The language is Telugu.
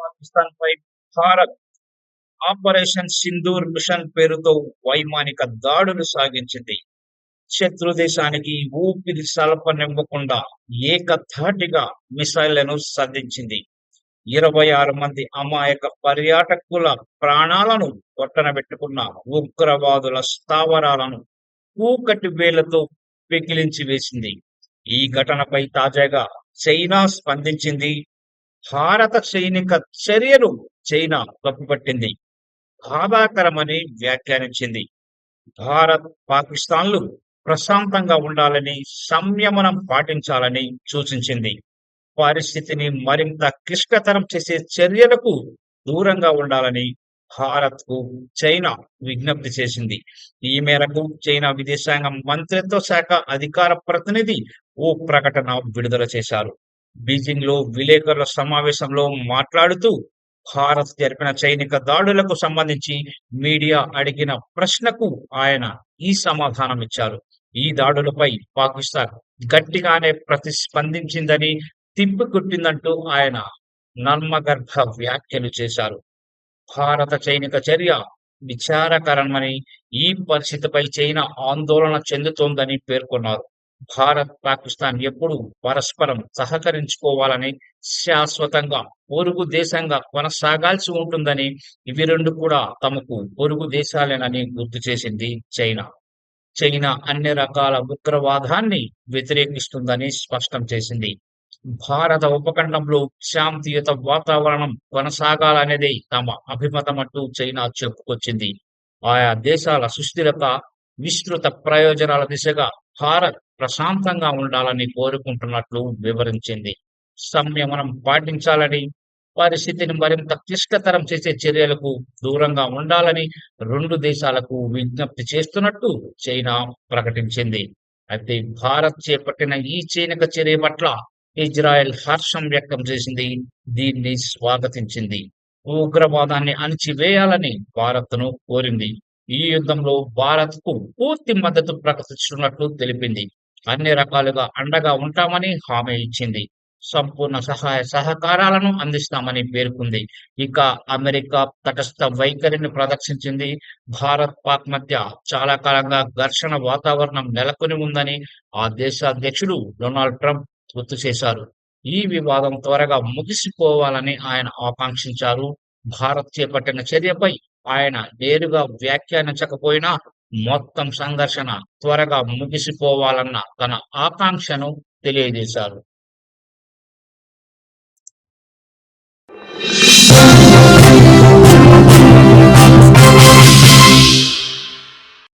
పాకిస్తాన్ పై భారత్ ఆపరేషన్ సింధూర్ మిషన్ పేరుతో వైమానిక దాడులు సాగించింది. శత్రు దేశానికి ఊపిరి సలపనివ్వకుండా ఏకధాటిగా మిసైళ్ళను సంధించింది. ఇరవై ఆరు మంది అమాయక పర్యాటకుల ప్రాణాలను కొట్టనబెట్టుకున్న ఉగ్రవాదుల స్థావరాలను కూకటి వేలతో పెకిలించి వేసింది. ఈ ఘటనపై తాజాగా చైనా స్పందించింది. భారత సైనిక చర్యలు చైనా తప్పుపట్టింది బాధాకరమని వ్యాఖ్యానించింది. భారత్ పాకిస్తాన్లు ప్రశాంతంగా ఉండాలని సంయమనం పాటించాలని సూచించింది. పరిస్థితిని మరింత క్లిష్టతరం చేసే చర్యలకు దూరంగా ఉండాలని భారత్కు చైనా విజ్ఞప్తి చేసింది. ఈ మేరకు చైనా విదేశాంగ మంత్రిత్వ శాఖ అధికార ప్రతినిధి ఓ ప్రకటన విడుదల చేశారు. బీజింగ్లో విలేకరుల సమావేశంలో మాట్లాడుతూ భారత్ జరిపిన సైనిక దాడులకు సంబంధించి మీడియా అడిగిన ప్రశ్నకు ఆయన ఈ సమాధానం ఇచ్చారు ఈ దాడులపై పాకిస్తాన్ గట్టిగానే ప్రతిస్పందించిందని తిప్పికొట్టిందంటూ ఆయన నర్మగర్భ వ్యాఖ్యలు చేశారు. భారత సైనిక చర్య విచారకరమని ఈ పరిస్థితిపై చైనా ఆందోళన చెందుతోందని పేర్కొన్నారు. భారత్ పాకిస్తాన్ ఎప్పుడు పరస్పరం సహకరించుకోవాలని శాశ్వతంగా పొరుగు దేశంగా కొనసాగాల్సి ఉంటుందని ఇవి రెండు కూడా తమకు పొరుగు దేశాలేనని గుర్తు చేసింది చైనా. చైనా అన్ని రకాల ఉగ్రవాదాన్ని వ్యతిరేకిస్తుందని స్పష్టం చేసింది. భారత ఉపఖండంలో శాంతియుత వాతావరణం కొనసాగాలనేది తమ అభిమతమంటూ చైనా చెప్పుకొచ్చింది. ఆయా దేశాల సుస్థిరత విస్తృత ప్రయోజనాల దిశగా భారత్ ప్రశాంతంగా ఉండాలని కోరుకుంటున్నట్లు వివరించింది. సంయమనం పాటించాలని పరిస్థితిని మరింత క్లిష్టతరం చేసే చర్యలకు దూరంగా ఉండాలని రెండు దేశాలకు విజ్ఞప్తి చేస్తున్నట్టు చైనా ప్రకటించింది. అయితే భారత్ చేపట్టిన ఈ చైనిక చర్య పట్ల ఇజ్రాయెల్ హర్షం వ్యక్తం చేసింది దీన్ని స్వాగతించింది. ఉగ్రవాదాన్ని అణిచివేయాలని భారత్ను కోరింది. ఈ యుద్ధంలో భారత్కు పూర్తి మద్దతు ప్రకటిస్తున్నట్లు తెలిపింది. అన్ని రకాలుగా అండగా ఉంటామని హామీ ఇచ్చింది. సంపూర్ణ సహాయ సహకారాలను అందిస్తామని పేర్కొంది. ఇక అమెరికా తటస్థ వైఖరిని ప్రదర్శించింది. భారత్ పాక్ మధ్య చాలా కాలంగా ఘర్షణ వాతావరణం నెలకొని ఉందని ఆ దేశ అధ్యక్షుడు డొనాల్డ్ ట్రంప్ గుర్తు చేశారు. ఈ వివాదం త్వరగా ముగిసిపోవాలని ఆయన ఆకాంక్షించారు. భారత్ చేపట్టిన చర్యపై ఆయన నేరుగా వ్యాఖ్యానించకపోయినా మొత్తం సంఘర్షణ త్వరగా ముగిసిపోవాలన్న తన ఆకాంక్షను తెలియజేశారు.